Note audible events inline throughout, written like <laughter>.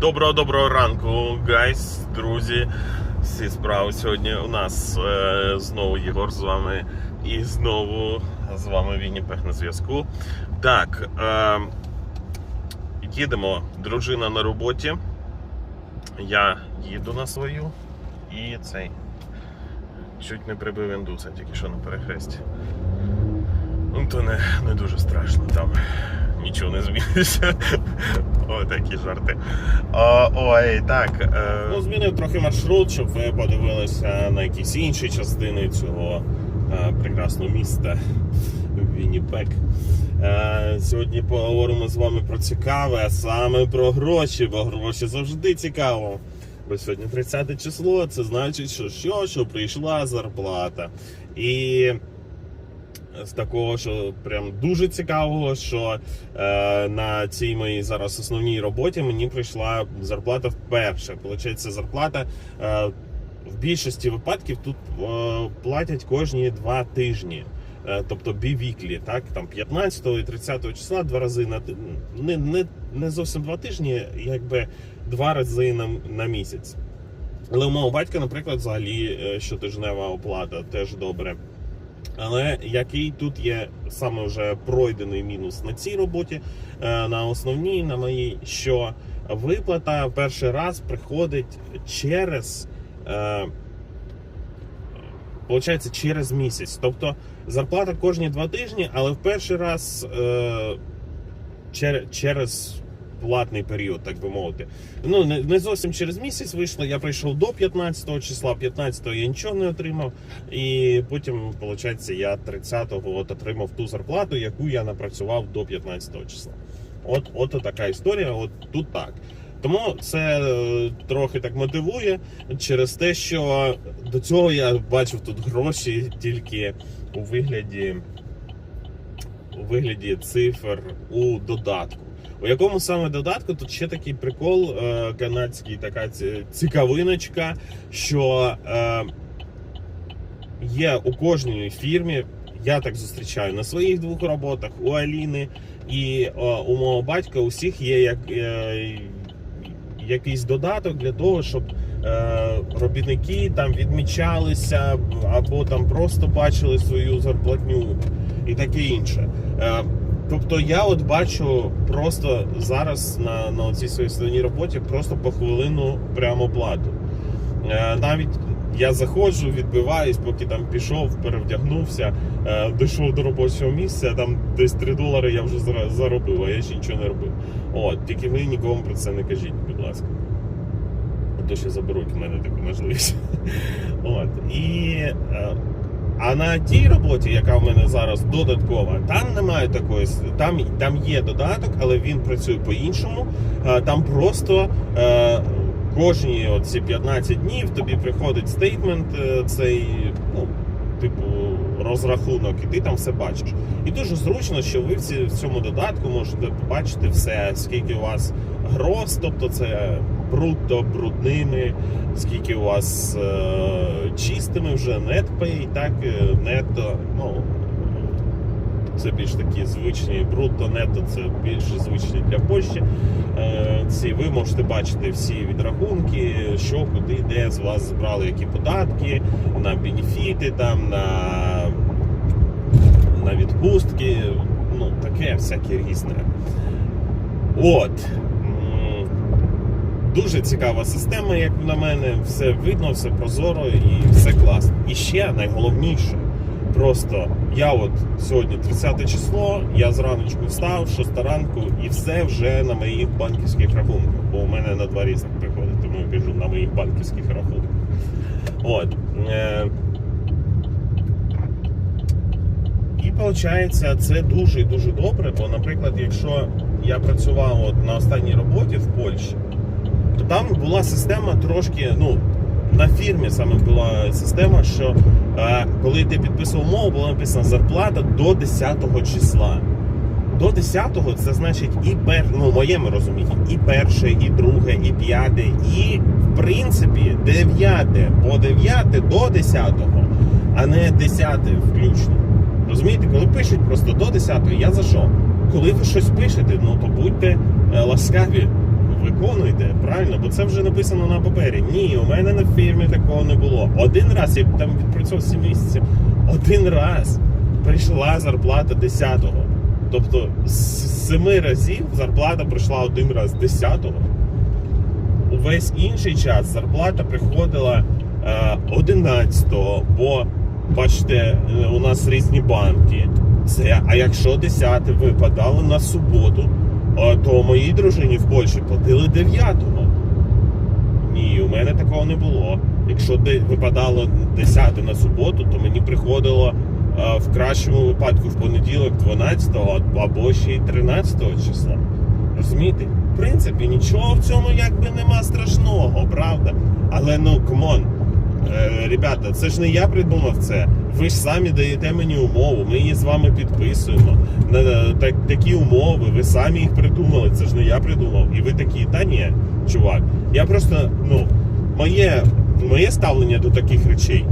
Доброго доброго ранку, гайс, друзі. Всі справи сьогодні у нас е, знову Єгор з вами і знову з вами Вінніпех на зв'язку. Так, е, їдемо. Дружина на роботі. Я їду на свою і цей. Чуть не прибив індуса, тільки що на перехресті. Ну, то не, не дуже страшно там. Нічого не зміниться. <laughs> О, такі жарти. О, ой, так. Е... Ну, змінив трохи маршрут, щоб ви подивилися на якісь інші частини цього е, прекрасного міста Вінніпек. Е, сьогодні поговоримо з вами про цікаве, а саме про гроші, бо гроші завжди цікаво. Бо сьогодні 30 число, це значить, що що, що прийшла зарплата. І з такого, що прям дуже цікавого, що е, на цій моїй зараз основній роботі мені прийшла зарплата вперше. Получається, зарплата е, в більшості випадків тут е, платять кожні два тижні. Е, Тобто бівіклі, так там 15 і 30 числа два рази на не, не, не зовсім два тижні, якби два рази на, на місяць. Але у мого батька, наприклад, взагалі е, щотижнева оплата теж добре. Але який тут є саме вже пройдений мінус на цій роботі, е, на основній, на моїй, що виплата перший раз приходить через. Е, Получається через місяць. Тобто зарплата кожні два тижні, але в перший раз е, через платний період, так би мовити. Ну, не, зовсім через місяць вийшло. Я прийшов до 15 числа, 15-го я нічого не отримав. І потім, виходить, я 30-го от отримав ту зарплату, яку я напрацював до 15 числа. От, от така історія, от тут так. Тому це е, трохи так мотивує через те, що до цього я бачив тут гроші тільки у вигляді, у вигляді цифр у додатку. У якому саме додатку тут ще такий прикол е, канадський, така цікавиночка, що е, є у кожній фірмі. Я так зустрічаю на своїх двох роботах у Аліни і е, у мого батька. Усіх є як, е, якийсь додаток для того, щоб е, робітники там відмічалися або там просто бачили свою зарплатню і таке інше. Е, Тобто я от бачу просто зараз на, на цій своїй основній роботі просто по хвилину прямо плату. Е, Навіть я заходжу, відбиваюсь, поки там пішов, перевдягнувся, е, дійшов до робочого місця, там десь 3 долари я вже заробив, а я ще нічого не робив. От, тільки ви нікому про це не кажіть, будь ласка. То ще заберуть у мене таку можливість. <laughs> От. І, е, а на тій роботі, яка в мене зараз додаткова, там немає такої, там, там є додаток, але він працює по-іншому. Е, Там просто е, кожні ці 15 днів тобі приходить стейтмент, е, цей, ну, типу, розрахунок, і ти там все бачиш. І дуже зручно, що ви в в цьому додатку можете побачити все, скільки у вас гроз, тобто це брутто, брудними, скільки у вас е, чистими вже netpay, так, е, нетто, ну, це більш такі звичні, брутто, нетто це більш звичні для Польщі. Е, ці ви можете бачити всі відрахунки, що куди, де з вас збрали які податки, на бенефіти, там, на, на відпустки, ну таке всяке різне. От. Дуже цікава система, як на мене, все видно, все прозоро і все класно. І ще найголовніше, просто я от сьогодні 30 число, я зраночку встав, 6 ранку, і все вже на моїх банківських рахунках. Бо у мене на два різних приходить, тому я кажу на моїх банківських рахунках. От. Е- І виходить, це дуже дуже добре. Бо, наприклад, якщо я працював от на останній роботі в Польщі, там була система трошки, ну, на фірмі саме була система, що е, коли ти підписував мову, була написана зарплата до 10 числа. До 10-го це значить і пер, ну, моєму розумінні, і перше, і друге, і п'яте, і в принципі 9 по 9 до 10-го, а не 10 включно. Розумієте, коли пишуть просто до 10-го, я за що? Коли ви щось пишете, ну то будьте е, ласкаві, виконуйте, правильно, бо це вже написано на папері. Ні, у мене на фірмі такого не було. Один раз я там відпрацював 7 місяців. Один раз прийшла зарплата 10-го. Тобто з семи разів зарплата прийшла один раз 10-го. Увесь інший час зарплата приходила е, 11-го, бо бачите, е, у нас різні банки. Це, а якщо 10 випадало на суботу, е, то моїй дружині в Польщі платили 9-го. Ні, у мене такого не було. Якщо випадало 10 на суботу, то мені приходило е, в кращому випадку в понеділок 12-го або ще й 13-го числа. Розумієте? В принципі, нічого в цьому якби нема страшного, правда? Але ну камон, е, ребята, це ж не я придумав це. Ви ж самі даєте мені умову, ми її з вами підписуємо. Так, такі умови, ви самі їх придумали. Це ж не я придумав. І ви такі, та ні, чувак. Я просто, ну, моє, моє ставлення до таких речей.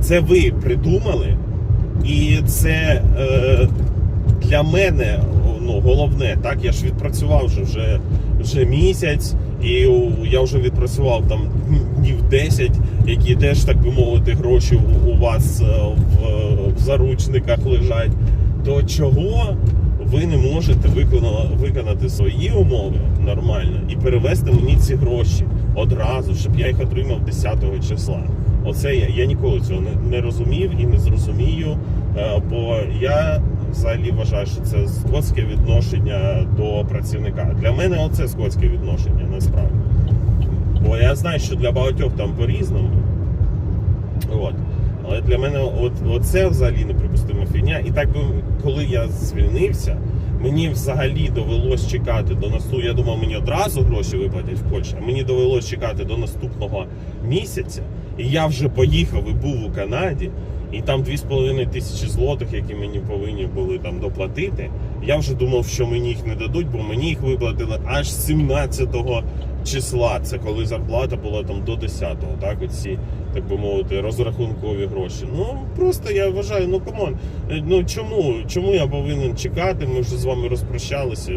Це ви придумали, і це е, для мене ну, головне. Так, я ж відпрацював вже, вже, вже місяць, і я вже відпрацював там днів 10, які теж, так би мовити, гроші у, вас е, в, заручниках лежать. То чого ви не можете виконати свої умови нормально і перевести мені ці гроші одразу, щоб я їх отримав 10 числа? Оце я, я ніколи цього не, не розумів і не зрозумію, е, бо я взагалі вважаю, що це скотське відношення до працівника. Для мене оце скотське відношення, насправді. Бо я знаю, що для багатьох там по-різному. От. Але для мене от, оце взагалі неприпустима фігня. І так би, коли я звільнився, мені взагалі довелось чекати до наступного. Я думав, мені одразу гроші виплатять в Польщі, а мені довелось чекати до наступного місяця. І я вже поїхав і був у Канаді, і там 2,5 тисячі злотих, які мені повинні були там доплатити. Я вже думав, що мені їх не дадуть, бо мені їх виплатили аж 17 числа. Це коли зарплата була там до 10-го, так оці, так би мовити, розрахункові гроші. Ну просто я вважаю, ну камон, е, ну чому? Чому я повинен чекати? Ми вже з вами розпрощалися.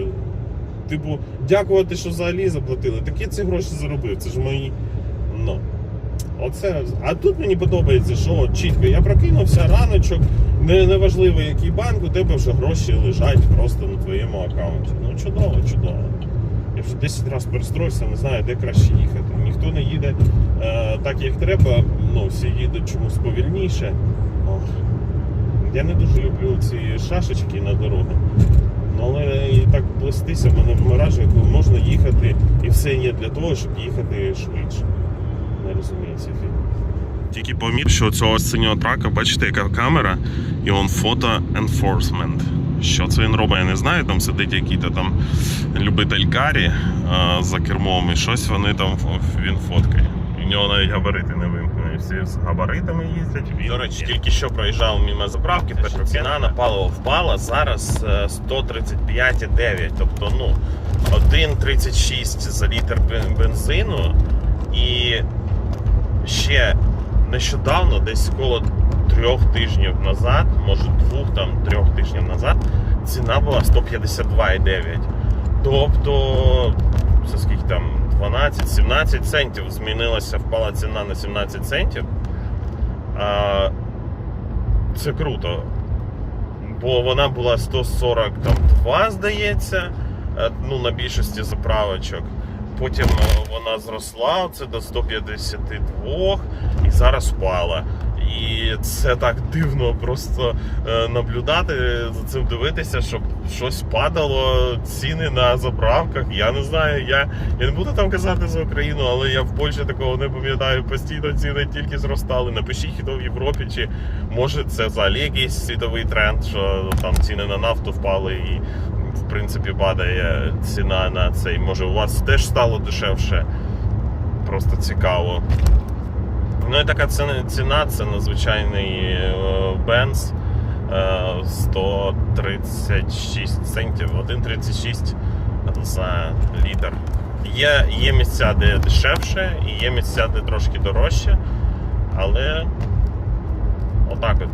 Типу, дякувати, що взагалі заплатили. Так я ці гроші заробив. Це ж мої. Ну. Оце. А тут мені подобається, що чітко я прокинувся раночок, не, неважливо який банк, у тебе вже гроші лежать просто на твоєму аккаунті. Ну чудово, чудово. Вже 10 разів перестроївся, не знаю, де краще їхати. Ніхто не їде е, так, як треба, ну, всі їдуть чомусь повільніше. Ох. Я не дуже люблю ці шашечки на дорогу. Ну, але і так плестися мене вморажує, коли можна їхати, і все є для того, щоб їхати швидше. Не розумію ці фільми. Тільки поміть, що цього синього трака, бачите, яка камера, і он фото enforcement. Що це він робить, я не знаю. Там сидить який-то там любитель карі а, за кермом, і щось вони там він фоткає. В нього навіть габарити не вимкнені. Всі з габаритами їздять. Він... До речі, тільки що проїжджав мимо заправки, ціна на паливо впала. Зараз е, 135,9. Тобто, ну, 1,36 за літр бензину. І ще нещодавно, десь коло трьох тижнів назад, може двох там трьох тижнів назад, ціна була 152,9. Тобто, це скільки там 12-17 центів змінилася, впала ціна на 17 центів. А, це круто. Бо вона була 142, здається, е, ну, на більшості заправочок. Потім е, вона зросла це до 152 і зараз впала. І це так дивно просто е, наблюдати за цим дивитися, щоб щось падало, ціни на заправках. Я не знаю, я, я не буду там казати за Україну, але я в Польщі такого не пам'ятаю. Постійно ціни тільки зростали. Напишіть, хто в Європі, чи може це взагалі якийсь світовий тренд, що там ціни на нафту впали і в принципі падає ціна на цей. Може, у вас теж стало дешевше. Просто цікаво. Ну і така ціна, це надзвичайний е, е, 136 центів, 1,36 за літр. Є, є місця, де дешевше, і є місця, де трошки дорожче, але отак от.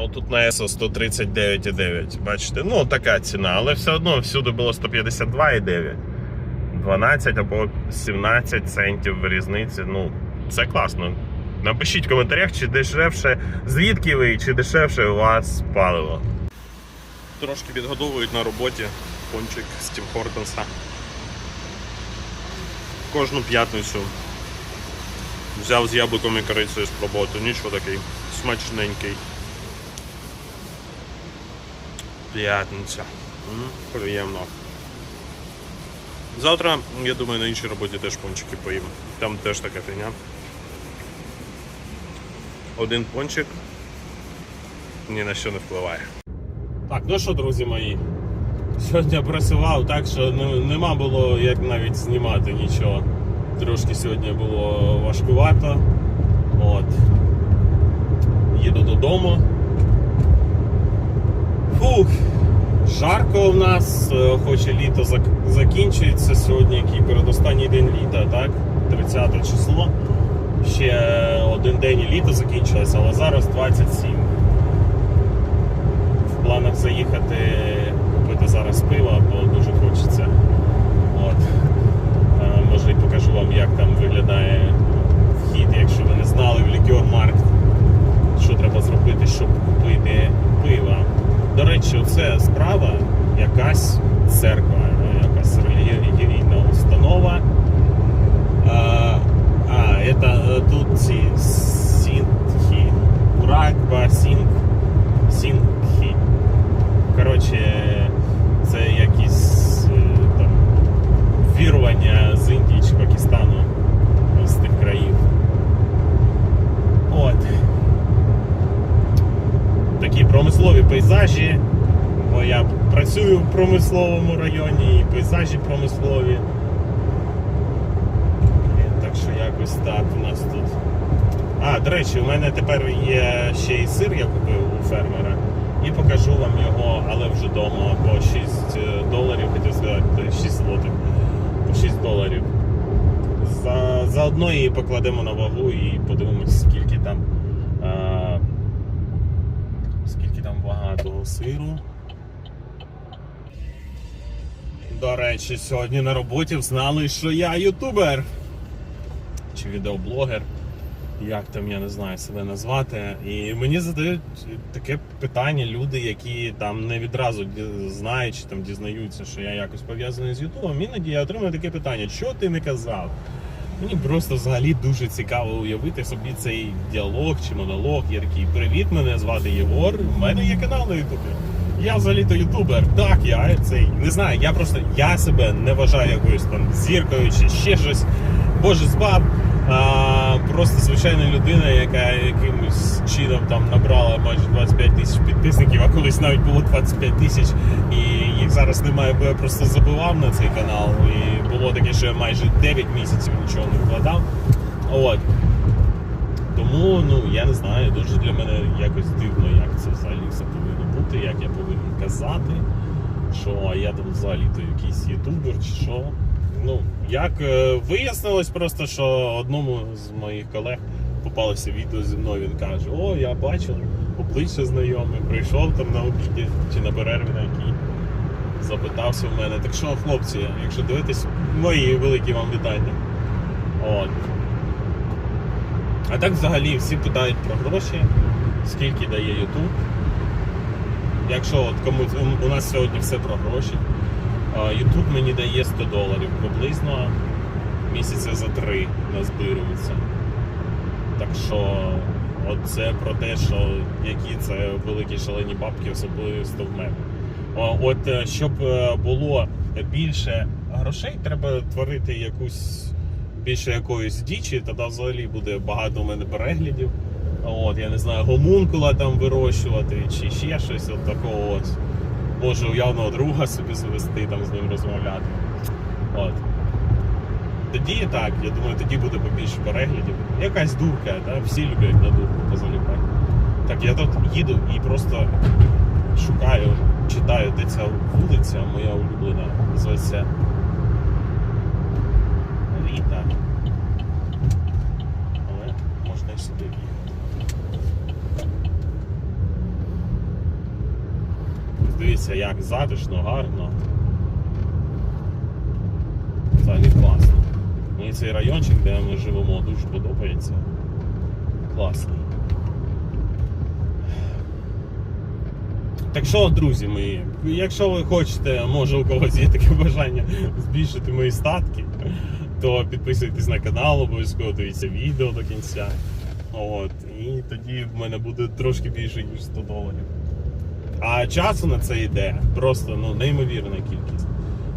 От тут на ЕСО 139,9. Бачите, ну така ціна, але все одно всюди було 152,9. 12 або 17 центів різниці. Ну, це класно. Напишіть в коментарях, чи дешевше, звідки ви, чи дешевше у вас паливо. Трошки підгодовують на роботі пончик з Тім Хортенса. Кожну п'ятницю. Взяв з яблуком і корицею спробувати. Нічого такий. Смачненький. П'ятниця. Приємно. Завтра, я думаю, на іншій роботі теж пончики поїм. Там теж така фігня. Один пончик ні на що не впливає. Так, ну що, друзі мої? Сьогодні працював так, що нема було як навіть знімати нічого. Трошки сьогодні було важкувато. От. Їду додому. Фух, жарко в нас, е, хоч і літо закінчується сьогодні, який передостанній день літа, так? 30 число. Ще один день літо закінчилось, але зараз 27. В планах заїхати купити зараз пиво, бо дуже хочеться. От. Е, Може і покажу вам, як там виглядає вхід, якщо ви не знали в лікер-маркт, що треба зробити, щоб купити пиво. До речі, це справа якась церква, е, якась релігійна установа. Это е, тут ці сінтхи. Уракба, сінг, сінгхи. Коротше, це якісь е, там вірування з Індії чи Пакистану з тих країв. От. Такі промислові пейзажі. Бо я працюю в промисловому районі і пейзажі промислові. Блін, Так якось так у нас тут. А, до речі, у мене тепер є ще й сир, я купив у фермера. І покажу вам його, але вже вдома по 6 доларів, хотів сказати, 6 злотих. По 6 доларів. За, заодно її покладемо на вагу і подивимось, скільки там. А, скільки там вага того сиру. До речі, сьогодні на роботі знали, що я ютубер чи відеоблогер. Як там я не знаю себе назвати. І мені задають таке питання люди, які там не відразу знають чи там дізнаються, що я якось пов'язаний з Ютубом. Іноді я отримую таке питання: що ти не казав? Мені просто взагалі дуже цікаво уявити собі цей діалог чи монолог. Я такий, привіт, мене звати Єгор. У мене є канал на Ютубі. Я взагалі-то ютубер. Так, я цей. Не знаю, я просто я себе не вважаю якоюсь там зіркою чи ще щось. Боже збав. А, просто звичайна людина, яка якимось чином там набрала майже 25 тисяч підписників, а колись навіть було 25 тисяч, і їх зараз немає, бо я просто забивав на цей канал. І було таке, що я майже 9 місяців нічого не вкладав. От. Тому, ну, я не знаю, дуже для мене якось дивно, як це взагалі все повинно бути, як я повинен казати, що я там взагалі-то якийсь ютубер чи що. Ну, як е, вияснилось просто, що одному з моїх колег попалося відео зі мною, він каже, о, я бачив, обличчя знайоме, прийшов там на обіді чи на перерві на якій. Запитався в мене. Так що, хлопці, якщо дивитесь, мої великі вам вітання. От. А так взагалі всі питають про гроші, скільки дає YouTube. Якщо от комусь у нас сьогодні все про гроші. YouTube мені дає 100 доларів приблизно місяця за три назбирується. Так що от це про те, що які це великі шалені бабки, особливо в мене. От е, щоб е, було більше грошей, треба творити якусь більше якоїсь дічі, тоді взагалі буде багато у мене переглядів. От, я не знаю, гомункула там вирощувати чи ще щось от такого ось. Може уявного друга собі завести, там з ним розмовляти. От. Тоді так, я думаю, тоді буде побільше переглядів. Якась дурка, да? всі люблять на дурку позаліпати. Так, я тут їду і просто шукаю, читаю, де ця вулиця, моя улюблена, називається Ріта. Але можна і сюди. Дивіться, як затишно, гарно. Взагалі Мені цей райончик, де ми живемо, дуже подобається. Класний. Так що, друзі мої, якщо ви хочете, може у когось є таке бажання збільшити мої статки, то підписуйтесь на канал, обов'язково дивіться відео до кінця. От, і тоді в мене буде трошки більше, ніж 100 доларів. А часу на це йде просто ну, неймовірна кількість.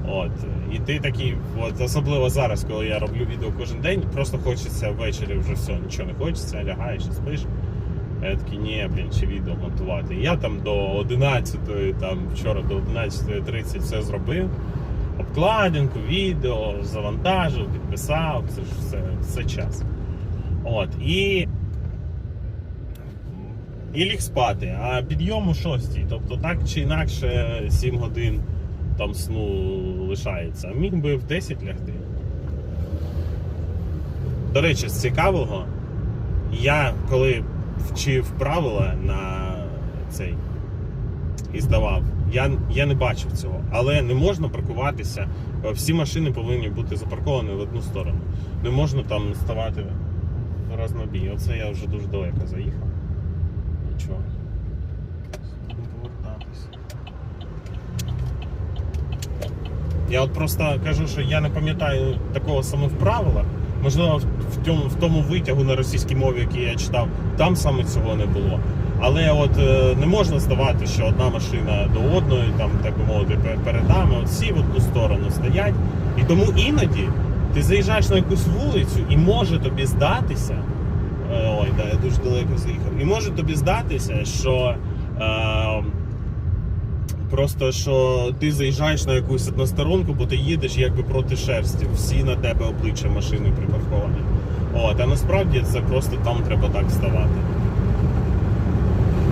От. І ти такий, от, особливо зараз, коли я роблю відео кожен день, просто хочеться ввечері вже все, нічого не хочеться, лягаєш і спиш. Я такий, ні, блін, чи відео монтувати. Я там до 11, там вчора до 11.30 все зробив. Обкладинку, відео, завантажив, підписав, це ж все, все час. От, і. І ліг спати, а підйом у 6. Тобто так чи інакше 7 годин там сну лишається. Міг би в 10 лягти. До речі, з цікавого, я коли вчив правила на цей і здавав, я, я не бачив цього. Але не можна паркуватися. Всі машини повинні бути запарковані в одну сторону. Не можна там ставати рознобій. Оце я вже дуже далеко заїхав. Нічого. Будемо повертатись. Я от просто кажу, що я не пам'ятаю такого саме в правилах. Можливо, в тому, в тому витягу на російській мові, який я читав, там саме цього не було. Але от е, не можна здавати, що одна машина до одної, там так би мовити, перед нами, от всі в одну сторону стоять. І тому іноді ти заїжджаєш на якусь вулицю і може тобі здатися. е, Ой, да, я дуже далеко заїхав. І може тобі здатися, що. Е, Просто що ти заїжджаєш на якусь односторонку, бо ти їдеш якби проти шерсті. Всі на тебе обличчя машини припарковані. От, а насправді це просто там треба так ставати.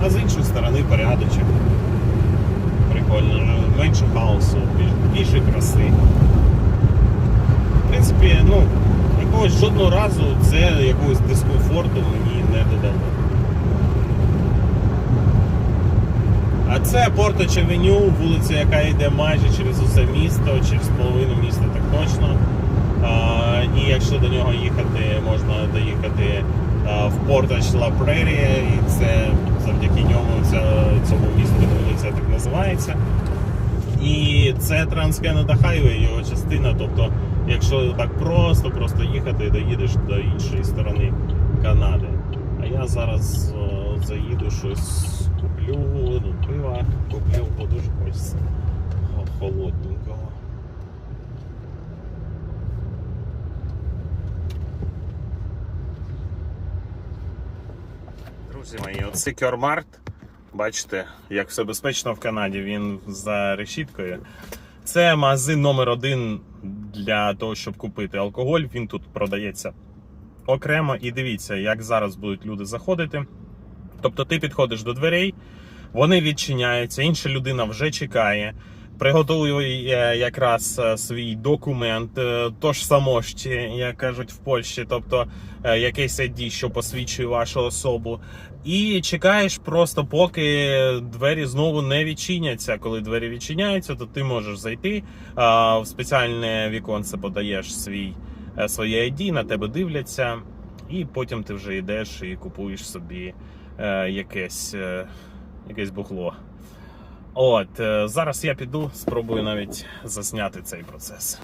А з іншої сторони порядочок. Прикольно, менше хаосу, більше краси. В принципі, ну, якогось жодного разу це якогось дискомфорту мені не додало. А це Порточ Авеню, вулиця, яка йде майже через усе місто, через половину міста так точно. А, і якщо до нього їхати, можна доїхати в Порточ Ла Прерія, і це завдяки ньому ця, цьому місту вулиця так називається. І це Транскенеда Хайвей, його частина. Тобто, якщо так просто-просто їхати, доїдеш до іншої сторони Канади. А я зараз заїду щось куплю, ну, хо- холодненького. Друзі мої, Secure Mart, бачите, як все безпечно в Канаді, він за решіткою. Це магазин номер один для того, щоб купити алкоголь. Він тут продається окремо. І дивіться, як зараз будуть люди заходити. Тобто ти підходиш до дверей, вони відчиняються, інша людина вже чекає. Приготує якраз е, свій документ, е, то ж самощі, як кажуть в Польщі, тобто е, якийсь ID, що посвідчує вашу особу. І чекаєш просто, поки двері знову не відчиняться. Коли двері відчиняються, то ти можеш зайти в спеціальне віконце, подаєш свій, е, своє ID, на тебе дивляться, і потім ти вже йдеш і купуєш собі е, якесь, е, якесь бухло. От, е, зараз я піду, спробую навіть засняти цей процес.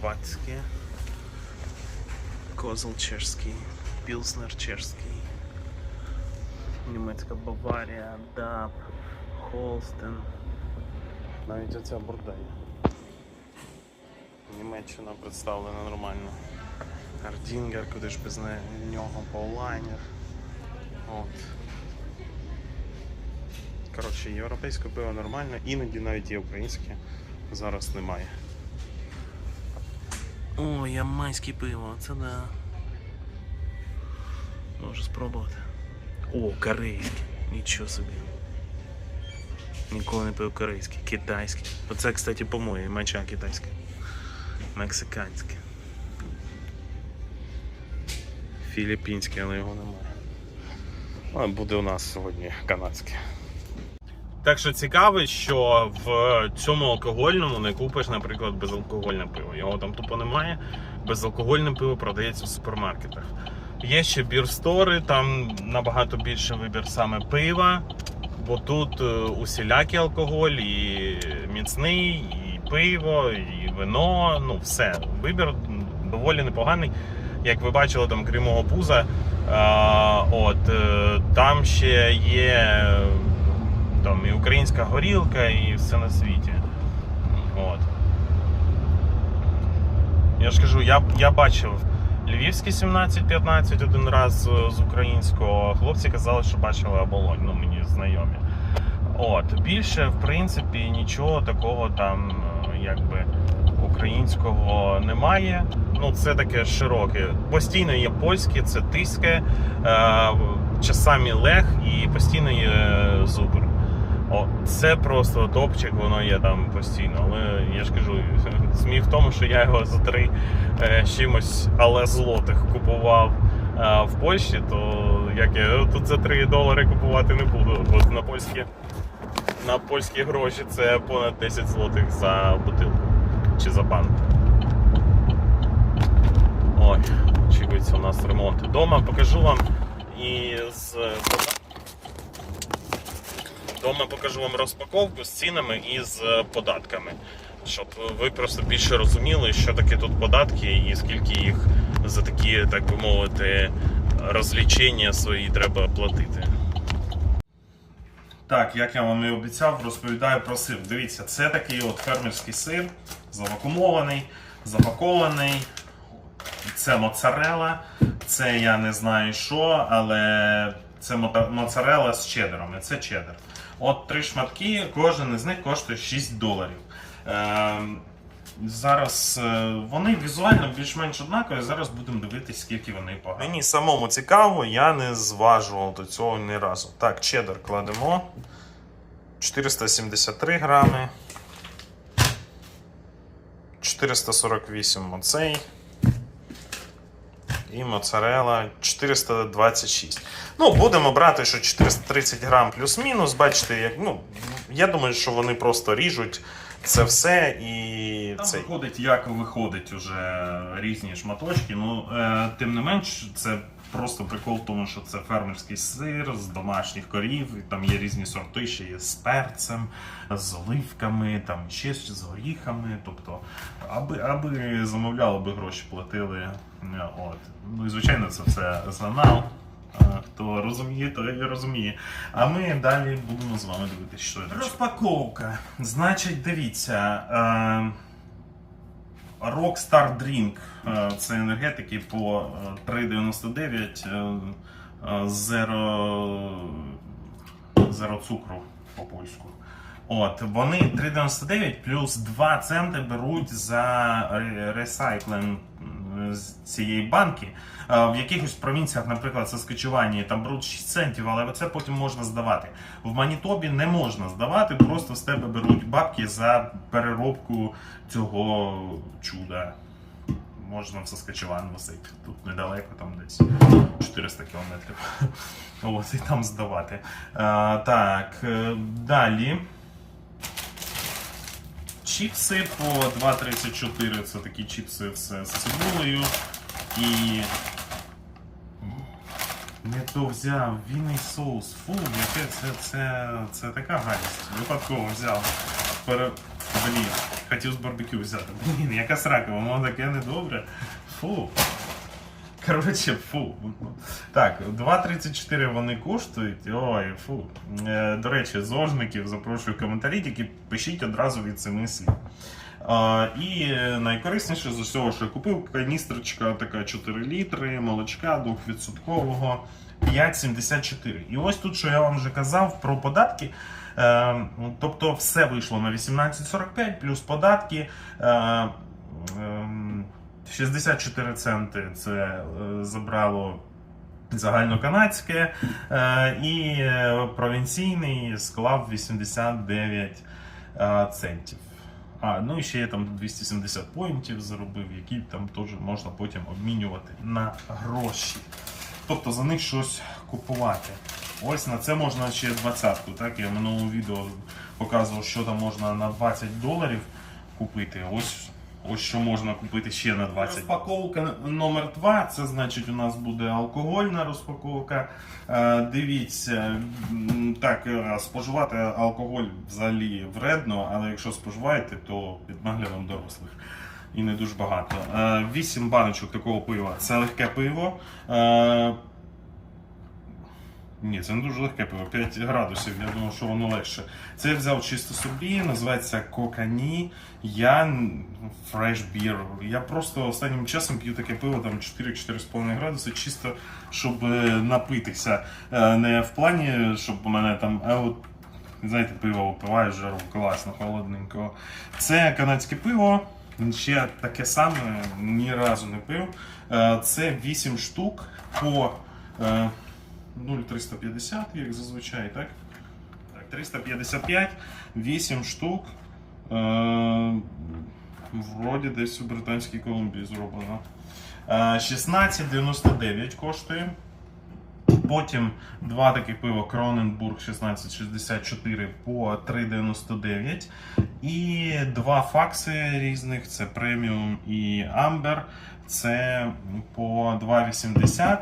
Хорватське. Козел чешський Пілснер чешський. Німецька Баварія, Даб, Холстен. Навіть оця бурда є. Німеччина представлена нормально. Ардінгер, куди ж без нього Паулайнер. От. Коротше, європейське пиво нормально, іноді навіть є українське. Зараз немає. О, ямайське пиво, це да. Можу спробувати. О, корейське. Нічого собі. Ніколи не пив корейське, китайське. Оце, кстати, по-моєму, мача китайське. Мексиканське. Філіппінське, але його немає. Але буде у нас сьогодні канадське. Так що цікаво, що в цьому алкогольному не купиш, наприклад, безалкогольне пиво. Його там тупо немає. Безалкогольне пиво продається в супермаркетах. Є ще бірстори, там набагато більше вибір саме пива, бо тут е, усілякий алкоголь, і міцний, і пиво, і вино. Ну все. Вибір доволі непоганий. Як ви бачили, там крім мого пуза, а, от, е, там ще є е, там і українська горілка, і все на світі. От. Я ж кажу, я, я бачив львівський 17-15 один раз е, з українського. Хлопці казали, що бачили оболонь, ну мені знайомі. От, більше, в принципі, нічого такого там, е, якби українського немає. Ну, це таке широке. Постійно є польське, це тиське, е, часами лех і постійно є зубр. О, це просто топчик, воно є там постійно. Але я ж кажу, <laughs> сміх в тому, що я його за три е, чимось, але злотих купував е, в Польщі, то як я тут за 3 долари купувати не буду. Бо на польські, на польські гроші це понад 10 злотих за бутилку чи за банку. Ой, очікується у нас ремонт. Дома покажу вам із Дома покажу вам розпаковку з цінами і з е, податками, щоб ви просто більше розуміли, що таке тут податки і скільки їх за такі, так би мовити, розлічення свої треба платити. Так, як я вам і обіцяв, розповідаю про сир. Дивіться, це такий от фермерський сир, завакумований, запакований. Це моцарела, це я не знаю що, але це моцарела з чедером. і Це чедер. От три шматки, кожен із них коштує 6 доларів. Ем, зараз е, вони візуально більш-менш однакові. Зараз будемо дивитися, скільки вони погані. Мені самому цікаво, я не зважував до цього ні разу. Так, чедер кладемо. 473 грами. 448 оцей. І моцарела 426. Ну, будемо брати, що 430 грам плюс-мінус. Бачите, як, ну, я думаю, що вони просто ріжуть це все і Там це. виходить, як виходить уже різні шматочки. Ну, е, тим не менш, це просто прикол тому, що це фермерський сир з домашніх корів. І там є різні сорти, ще є з перцем, з оливками, там ще з горіхами. Тобто, аби, аби замовляли, аби гроші платили. е, От. Ну і звичайно, це все знанав. Хто розуміє, той розуміє. А ми далі будемо з вами дивитися, що це. Розпаковка. Значить, дивіться. Е, Rockstar Drink. Е, Це енергетики по е, 3,99 е, е, зеро, зеро цукру по польську. От, вони 3,99 плюс 2 центи беруть за ре- ресайклинг з цієї банки. Е, В якихось провінціях, наприклад, Саскачевані, там беруть 6 центів, але це потім можна здавати. В Манітобі не можна здавати, просто з тебе беруть бабки за переробку цього чуда. Можна в Саскачеван носити. Тут недалеко, там десь 400 кілометрів. <laughs> От, і там здавати. А, так, е, далі. Чіпси по 2,34. Це такі чіпси з, з цибулею. І. Не то взяв вінний соус. Фу, яке це, це, це така гадість. Випадково взяв. Пере... Блін, хотів з барбекю взяти. Блін, яка срака, воно таке недобре. Фу. Коротше, фу. Так, 2,34 вони коштують. Ой, фу. Е, До речі, зожників запрошую в коментарі, тільки пишіть одразу від семи слів. І е, найкорисніше з усього, що я купив, каністрочка така 4 літри, молочка 2%, 5,74. І ось тут, що я вам вже казав про податки. Е, тобто все вийшло на 18,45 плюс податки. Е, ем, 64 центи це е, забрало загальноканадське, е, і е, провінційний склав 89 е, центів. А, ну і ще я там 270 поінтів заробив, які там теж можна потім обмінювати на гроші. Тобто за них щось купувати. Ось на це можна ще двадцятку. Так, я в минулому відео показував, що там можна на 20 доларів купити. Ось Ось що можна купити ще на 20. Розпаковка номер 2 це значить у нас буде алкогольна розпаковка. Е, Дивіться, так, е, споживати алкоголь взагалі вредно, але якщо споживаєте, то під наглядом дорослих. І не дуже багато. 8 баночок такого пива. Це легке пиво. Е, Ні, це не дуже легке пиво, 5 градусів. Я думав, що воно легше. Це я взяв чисто собі, називається Кокані. Я Fresh Beer. Я просто останнім часом п'ю таке пиво там 4-4,5 градуси, чисто щоб е, напитися. Е, Не в плані, щоб у мене там. А от, знаєте, пиво випиваєш жару, класно, холодненько. Це канадське пиво. Ще таке саме ні разу не пив. Е, Це 8 штук по е, 0,350, як зазвичай, так? Так, 355, 8 штук. Е, вроді десь у Британській Колумбії зроблено. Е, 16,99 коштує. Потім два таких пива Кроненбург 1664 по 3,99. І два факси різних: це преміум і Амбер. Це по 2,80.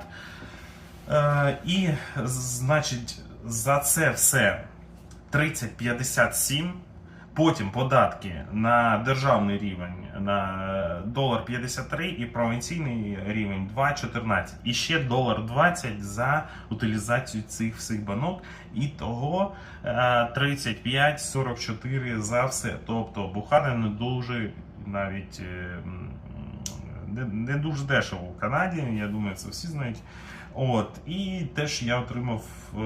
Е, і, значить, за це все 30,57. Потім податки на державний рівень на долар 53 і провінційний рівень 2,14. І ще долар 20 за утилізацію цих всіх банок. І того е, 35,44 за все. Тобто бухати не дуже навіть е, не дуже дешево в Канаді. Я думаю, це всі знають. От, і теж я отримав е,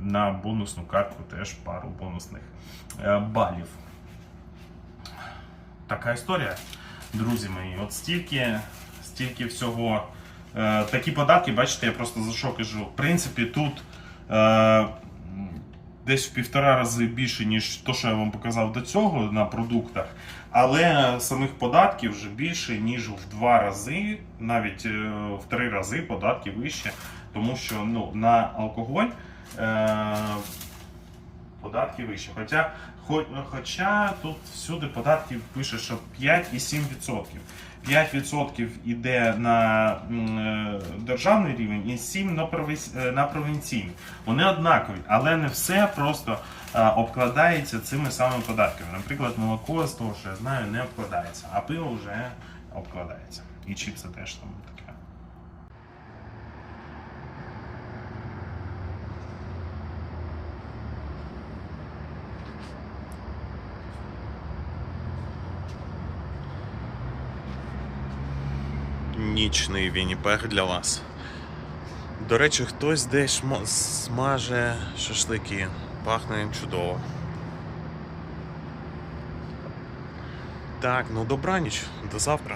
на бонусну картку теж пару бонусних е, балів. Така історія, друзі мої. От стільки, стільки всього. Е, такі податки, бачите, я просто за що кажу. В принципі, тут е, десь в півтора рази більше, ніж то, що я вам показав до цього на продуктах. Але самих податків вже більше, ніж в два рази, навіть е, в три рази податки вище. Тому що ну, на алкоголь е, податки вищі. Хоча, хо- хоча тут всюди податки пише, що 5,7%. 5% йде на е, державний рівень і 7% на, провіс- е, на провінційний. Вони однакові, але не все просто обкладається цими самими податками. Наприклад, молоко з того, що я знаю, не обкладається, а пиво вже обкладається. І чіпси теж там таке. Нічний Вінніпег для вас. До речі, хтось десь смаже шашлики. Пахне чудово. Так, ну добраніч, до завтра.